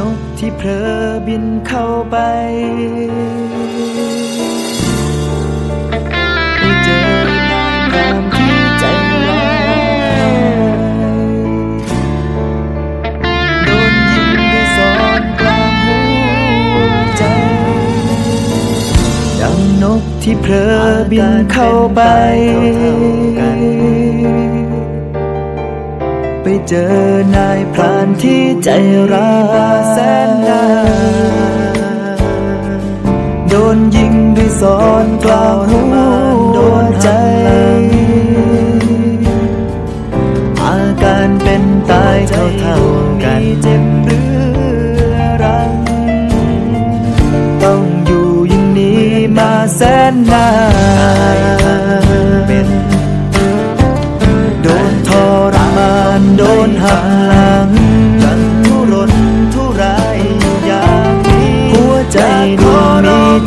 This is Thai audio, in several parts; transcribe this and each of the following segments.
นกที่เพลอบินเข้าไปไปเจอนายพรานที่ใจร้ายโดนยิงด้วยซ้อนกลางหัวใจดังนกที่เพลอบินเข้าไป เจอนายพรานที่ใจร้ายแสนดาโดนยิงด้วยซ้อนกลางหัวใจ อาการเป็นตายเท่าๆกันเจ็บเรือรัง ต้องอยู่อย่างนี้มาแสนนาน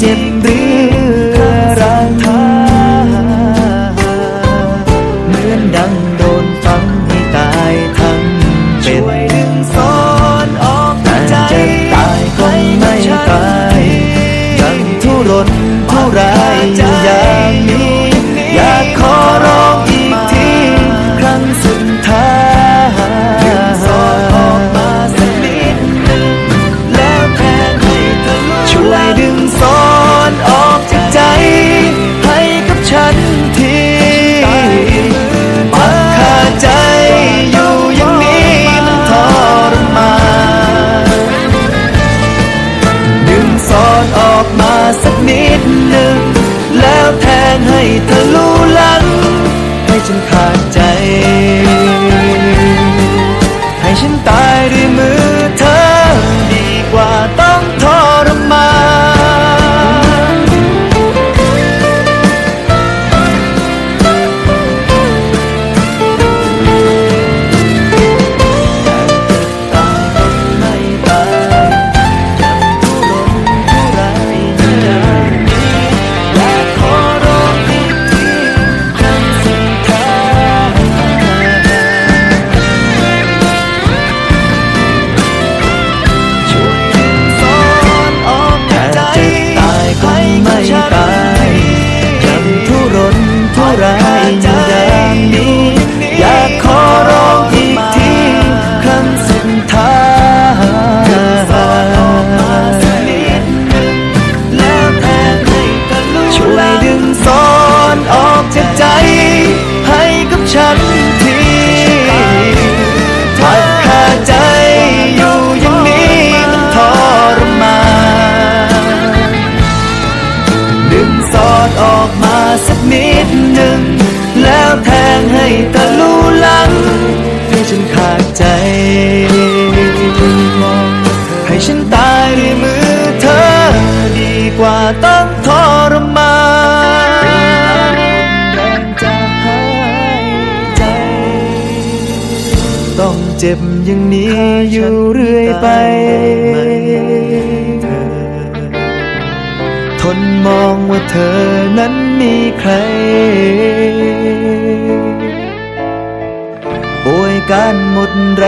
เจ็บหรือรังทาเหมือนดัง งใฉันทีทักคาใจอยู่อย่างนี้มันทรมานดึงซอดออกมาสักนิดหนึ่ง แล้วแทงให้ทะลุลังให้ฉันขาดใจ ให้ฉันตายด้วยมือเธอดีกว่าต้องทรมาน เจ็บอย่างนี้อยู่เรื่อยไป ทนมองว่าเธอนั้นมีใครป่วยการหมดแรง